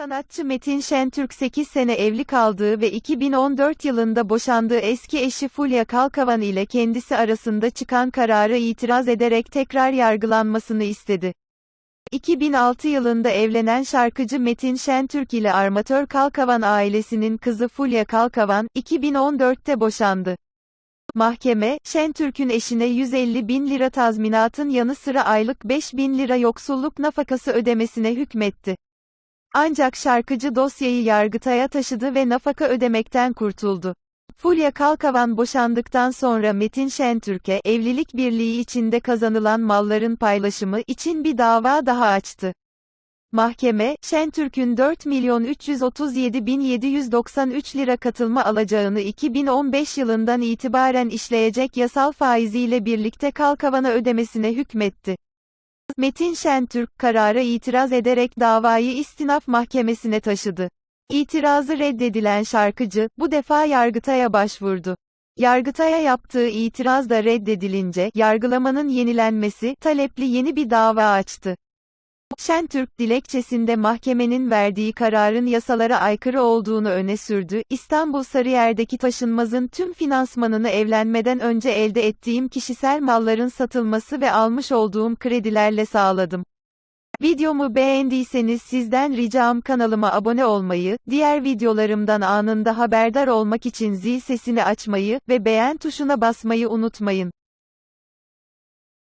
Sanatçı Metin Şentürk 8 sene evli kaldığı ve 2014 yılında boşandığı eski eşi Fulya Kalkavan ile kendisi arasında çıkan karara itiraz ederek tekrar yargılanmasını istedi. 2006 yılında evlenen şarkıcı Metin Şentürk ile armatör Kalkavan ailesinin kızı Fulya Kalkavan, 2014'te boşandı. Mahkeme, Şentürk'ün eşine 150 bin lira tazminatın yanı sıra aylık 5 bin lira yoksulluk nafakası ödemesine hükmetti. Ancak şarkıcı dosyayı Yargıtay'a taşıdı ve nafaka ödemekten kurtuldu. Fulya Kalkavan boşandıktan sonra Metin Şentürk'e evlilik birliği içinde kazanılan malların paylaşımı için bir dava daha açtı. Mahkeme, Şentürk'ün 4 milyon 337 bin 793 lira katılma alacağını 2015 yılından itibaren işleyecek yasal faiziyle birlikte Kalkavan'a ödemesine hükmetti. Metin Şentürk, karara itiraz ederek davayı istinaf mahkemesine taşıdı. İtirazı reddedilen şarkıcı, bu defa Yargıtay'a başvurdu. Yargıtay'a yaptığı itiraz da reddedilince, yargılamanın yenilenmesi, talepli yeni bir dava açtı. Şentürk, dilekçesinde mahkemenin verdiği kararın yasalara aykırı olduğunu öne sürdü, İstanbul Sarıyer'deki taşınmazın tüm finansmanını evlenmeden önce elde ettiğim kişisel malların satılması ve almış olduğum kredilerle sağladım. Videomu beğendiyseniz sizden ricam kanalıma abone olmayı, diğer videolarımdan anında haberdar olmak için zil sesini açmayı ve beğen tuşuna basmayı unutmayın.